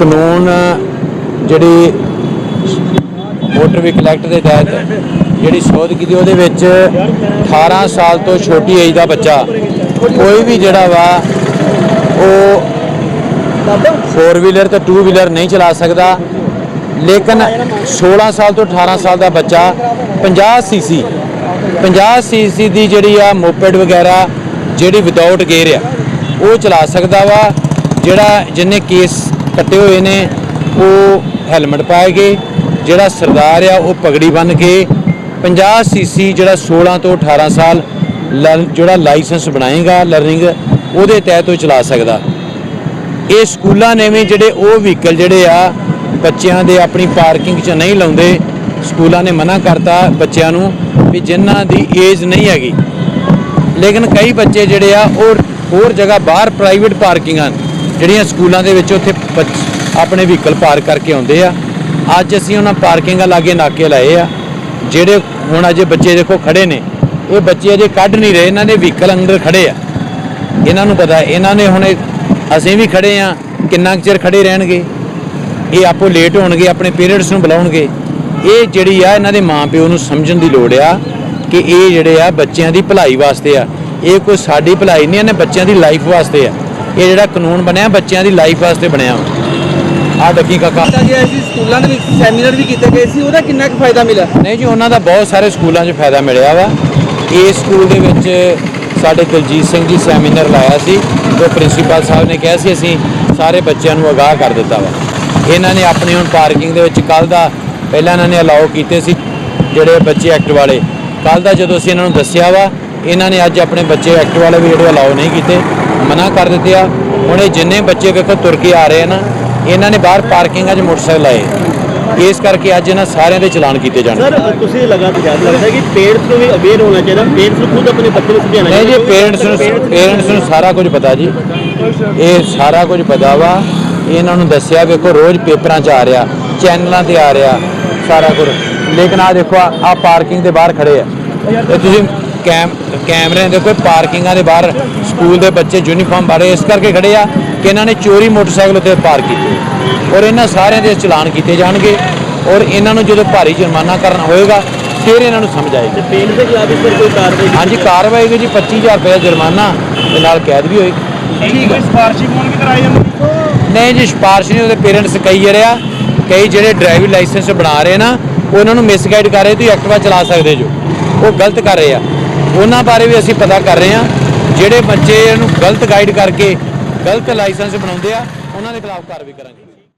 ਕਾਨੂੰਨ ਜਿਹੜੀ motor vehicle act ਦੇ ਤਹਿਤ ਜਿਹੜੀ ਸੋਧ ਕੀਤੀ, ਉਹਦੇ ਵਿੱਚ 18 ਸਾਲ ਤੋਂ ਛੋਟੀ ਏਜ ਦਾ ਬੱਚਾ ਕੋਈ ਵੀ ਜਿਹੜਾ ਵਾ, ਉਹ ਫੋਰ ਵੀਲਰ ਤੇ ਟੂ ਵੀਲਰ ਨਹੀਂ ਚਲਾ ਸਕਦਾ। ਲੇਕਿਨ 16 ਸਾਲ ਤੋਂ 18 ਸਾਲ ਦਾ ਬੱਚਾ 50 ਸੀਸੀ 50 ਸੀਸੀ ਦੀ ਜਿਹੜੀ ਆ ਮੋਪੈਡ ਵਗੈਰਾ, ਜਿਹੜੀ ਵਿਦਆਊਟ ਗੇਅਰ ਆ, ਉਹ ਚਲਾ ਸਕਦਾ ਵਾ, ਜਿਹੜਾ ਜਿੰਨੇ ਕੇਸ ਕੱਟੇ ਹੋਏ ਨੇ, ਉਹ ਹੈਲਮਟ ਪਾਏ ਗਏ, ਜਿਹੜਾ ਸਰਦਾਰ ਆ, ਉਹ ਪਗੜੀ ਬੰਨ ਕੇ 50 ਸੀਸੀ ਜਿਹੜਾ 16 ਤੋਂ 18 ਸਾਲ ਲਰਨ- ਜਿਹੜਾ ਲਾਇਸੈਂਸ ਬਣਾਏਗਾ ਲਰਨਿੰਗ ਉਹਦੇ ਤਹਿਤ ਉਹ ਚਲਾ ਸਕਦਾ। ਇਹ ਸਕੂਲਾਂ ਨੇ ਵੀ ਜਿਹੜੇ ਉਹ ਵਹੀਕਲ ਜਿਹੜੇ ਆ, ਬੱਚਿਆਂ ਦੇ ਆਪਣੀ ਪਾਰਕਿੰਗ 'ਚ ਨਹੀਂ ਲਾਉਂਦੇ, ਸਕੂਲਾਂ ਨੇ ਮਨਾ ਕਰਤਾ ਬੱਚਿਆਂ ਨੂੰ ਵੀ ਜਿਨ੍ਹਾਂ ਦੀ ਏਜ ਨਹੀਂ ਹੈਗੀ। ਲੇਕਿਨ ਕਈ ਬੱਚੇ ਜਿਹੜੇ ਆ, ਉਹ ਹੋਰ ਜਗ੍ਹਾ ਬਾਹਰ ਪ੍ਰਾਈਵੇਟ ਪਾਰਕਿੰਗਾਂ ਜਿਹੜੀਆਂ ਸਕੂਲਾਂ ਦੇ ਵਿੱਚ ਉੱਥੇ ਬੱਚ- ਆਪਣੇ ਵਹੀਕਲ ਪਾਰਕ ਕਰਕੇ ਆਉਂਦੇ ਆ। ਅੱਜ ਅਸੀਂ ਉਹਨਾਂ ਪਾਰਕਿੰਗਾਂ ਲਾਗੇ ਨਾਕੇ ਲਾਏ ਆ। ਜਿਹੜੇ ਹੁਣ ਅਜੇ ਬੱਚੇ ਦੇਖੋ ਖੜੇ ਨੇ। ਇਹ ਬੱਚੇ ਅਜੇ ਕੱਢ ਨਹੀਂ ਰਹੇ, ਇਹਨਾਂ ਦੇ ਵਹੀਕਲ ਅੰਦਰ ਖੜੇ ਆ। ਇਹਨਾਂ ਨੂੰ ਪਤਾ, ਇਹਨਾਂ ਨੇ ਹੁਣ ਅਸੀਂ ਵੀ ਖੜੇ ਆ, ਕਿੰਨਾ ਕੁ ਚਿਰ ਖੜੇ ਰਹਿਣਗੇ? ਇਹ ਆਪੋ ਲੇਟ ਹੋਣਗੇ, ਆਪਣੇ ਪੇਰੈਂਟਸ ਨੂੰ ਬੁਲਾਉਣਗੇ। ਇਹ ਜਿਹੜੀ ਆ, ਇਹਨਾਂ ਦੇ ਮਾਪਿਓ ਨੂੰ ਸਮਝਣ ਦੀ ਲੋੜ ਆ ਕਿ ਇਹ ਜਿਹੜੇ ਆ, ਬੱਚਿਆਂ ਦੀ ਭਲਾਈ ਵਾਸਤੇ ਆ। ਇਹ ਕੋਈ ਸਾਡੀ ਭਲਾਈ ਨਹੀਂ, ਇਹਨੇ ਬੱਚਿਆਂ ਦੀ ਲਾਈਫ ਵਾਸਤੇ ਆ। ਇਹ ਜਿਹੜਾ ਕਾਨੂੰਨ ਬਣਿਆ ਬੱਚਿਆਂ ਦੀ ਲਾਈਫ ਵਾਸਤੇ ਬਣਿਆ ਆ ਡੱਗੀ ਕਾਕਾ। ਕੀਤਾ ਗਿਆ ਸੀ ਸਕੂਲਾਂ ਦੇ ਵਿੱਚ ਸੈਮੀਨਾਰ ਵੀ ਕੀਤੇ ਗਏ ਸੀ ਉਹਦਾ ਕਿੰਨਾ ਕੁ ਫਾਇਦਾ ਮਿਲਿਆ? ਨਹੀਂ ਜੀ ਉਹਨਾਂ ਦਾ ਬਹੁਤ ਸਾਰੇ ਸਕੂਲਾਂ 'ਚ ਫਾਇਦਾ ਮਿਲਿਆ ਵਾ। ਇਸ ਸਕੂਲ ਦੇ ਵਿੱਚ ਸਾਡੇ ਦਲਜੀਤ ਸਿੰਘ ਜੀ ਸੈਮੀਨਾਰ ਲਾਇਆ ਸੀ। ਜੋ ਪ੍ਰਿੰਸੀਪਲ ਸਾਹਿਬ ਨੇ ਕਿਹਾ ਸੀ ਅਸੀਂ ਸਾਰੇ ਬੱਚਿਆਂ ਨੂੰ ਅਗਾਹ ਕਰ ਦਿੱਤਾ ਵਾ। ਇਹਨਾਂ ਨੇ ਆਪਣੀ ਹੁਣ ਪਾਰਕਿੰਗ ਦੇ ਵਿੱਚ ਕੱਲ ਦਾ ਪਹਿਲਾਂ ਇਹਨਾਂ ਨੇ ਅਲਾਉ ਕੀਤੇ ਸੀ ਜਿਹੜੇ ਬੱਚੇ ਐਕਟ ਵਾਲੇ। ਕੱਲ ਦਾ ਜਦੋਂ ਅਸੀਂ ਇਹਨਾਂ ਨੂੰ ਦੱਸਿਆ ਵਾ ਇਹਨਾਂ ਨੇ ਅੱਜ ਆਪਣੇ ਬੱਚੇ ਐਕਟ ਵਾਲੇ ਵੀ ਜਿਹੜੇ ਅਲਾਉ ਨਹੀਂ ਕੀਤੇ। ਮਨਾ ਕਰ ਦਿੱਤੇ ਆ। ਹੁਣ ਇਹ ਜਿੰਨੇ ਬੱਚੇ ਵੇਖੋ ਤੁਰ ਕੇ ਆ ਰਹੇ ਆ ਨਾ ਇਹਨਾਂ ਨੇ ਬਾਹਰ ਪਾਰਕਿੰਗਾਂ 'ਚ ਮੋਟਰਸਾਈਕਲ ਲਾਏ। ਇਸ ਕਰਕੇ ਅੱਜ ਇਹਨਾਂ ਸਾਰਿਆਂ ਦੇ ਚਲਾਨ ਕੀਤੇ ਜਾਣਗੇ। ਸਰ ਤੁਸੀਂ ਲਗਾਤਾਰ ਲੱਗਦਾ ਕਿ ਪੇਰੈਂਟਸ ਨੂੰ ਵੀ ਅਵੇਅਰ ਹੋਣਾ ਚਾਹੀਦਾ ਪੇਰੈਂਟਸ ਨੂੰ ਖੁਦ ਆਪਣੇ ਬੱਚੇ ਨੂੰ ਸਮਝਾਉਣਾ ਨਹੀਂ ਜੀ ਪੇਰੈਂਟਸ ਨੂੰ ਪੇਰੈਂਟਸ ਨੂੰ ਸਾਰਾ ਕੁਝ ਪਤਾ ਜੀ। ਇਹ ਸਾਰਾ ਕੁਝ ਪਤਾ ਵਾ। ਇਹਨਾਂ ਨੂੰ ਦੱਸਿਆ ਵੇਖੋ ਰੋਜ਼ ਪੇਪਰਾਂ 'ਚ ਆ ਰਿਹਾ ਚੈਨਲਾਂ ਤੇ ਆ ਰਿਹਾ ਸਾਰਾ ਕੁਝ। ਲੇਕਿਨ ਆ ਦੇਖੋ ਆ ਪਾਰਕਿੰਗ ਦੇ ਬਾਹਰ ਖੜੇ ਆ। ਤੁਸੀਂ ਕੈਮ ਕੈਮਰੇ ਦੇ ਕੋਈ ਪਾਰਕਿੰਗਾਂ ਦੇ ਬਾਹਰ ਸਕੂਲ ਦੇ ਬੱਚੇ ਯੂਨੀਫਾਰਮ ਬਾਰੇ ਇਸ ਕਰਕੇ ਖੜੇ ਆ ਕਿ ਇਹਨਾਂ ਨੇ ਚੋਰੀ ਮੋਟਰਸਾਈਕਲ ਉੱਤੇ ਪਾਰਕ ਕੀਤੇ। ਔਰ ਇਹਨਾਂ ਸਾਰਿਆਂ ਦੇ ਚਲਾਨ ਕੀਤੇ ਜਾਣਗੇ ਔਰ ਇਹਨਾਂ ਨੂੰ ਜਦੋਂ ਭਾਰੀ ਜੁਰਮਾਨਾ ਕਰਨਾ ਹੋਏਗਾ ਫਿਰ ਇਹਨਾਂ ਨੂੰ ਸਮਝ ਆਏਗੀ। ਪੇਰੈਂਟਸ ਦੇ ਖਿਲਾਫ ਇਸ ਕੋਈ ਕਾਰਵਾਈ ਹਾਂਜੀ ਕਾਰਵਾਈ ਹੋਏਗੀ ਜੀ 25000 ਰੁਪਏ ਦਾ ਜੁਰਮਾਨਾ ਤੇ ਨਾਲ ਕੈਦ ਵੀ ਹੋਏਗੀ। ਠੀਕ ਹੈ ਸਪਾਰਸ਼ੀ ਫੋਨ ਵੀ ਕਰਾਈ ਜਾਂਦੀ ਨਹੀਂ ਜੀ ਸਿਫਾਰਿਸ਼ ਨਹੀਂ ਉਹਦੇ ਪੇਰੈਂਟਸ ਕਈ ਜਿਹੜੇ ਆ ਕਈ ਜਿਹੜੇ ਡਰਾਈਵਿੰਗ ਲਾਇਸੈਂਸ ਬਣਾ ਰਹੇ ਨਾ ਉਹਨਾਂ ਨੂੰ ਮਿਸਗਾਈਡ ਕਰ ਰਹੇ ਤੁਸੀਂ ਐਕਟਿਵਾ ਚਲਾ ਸਕਦੇ ਜੋ। ਉਹ ਗਲਤ ਕਰ ਰਹੇ ਆ। ਉਹਨਾਂ ਬਾਰੇ ਵੀ ਅਸੀਂ ਪਤਾ ਕਰ ਰਹੇ ਹਾਂ। ਜਿਹੜੇ ਬੱਚੇ ਇਹਨੂੰ ਗਲਤ ਗਾਈਡ ਕਰਕੇ ਗਲਤ ਲਾਇਸੈਂਸ ਬਣਾਉਂਦੇ ਆ, ਉਹਨਾਂ ਦੇ ਖਿਲਾਫ ਕਾਰਵਾਈ ਕਰਾਂਗੇ।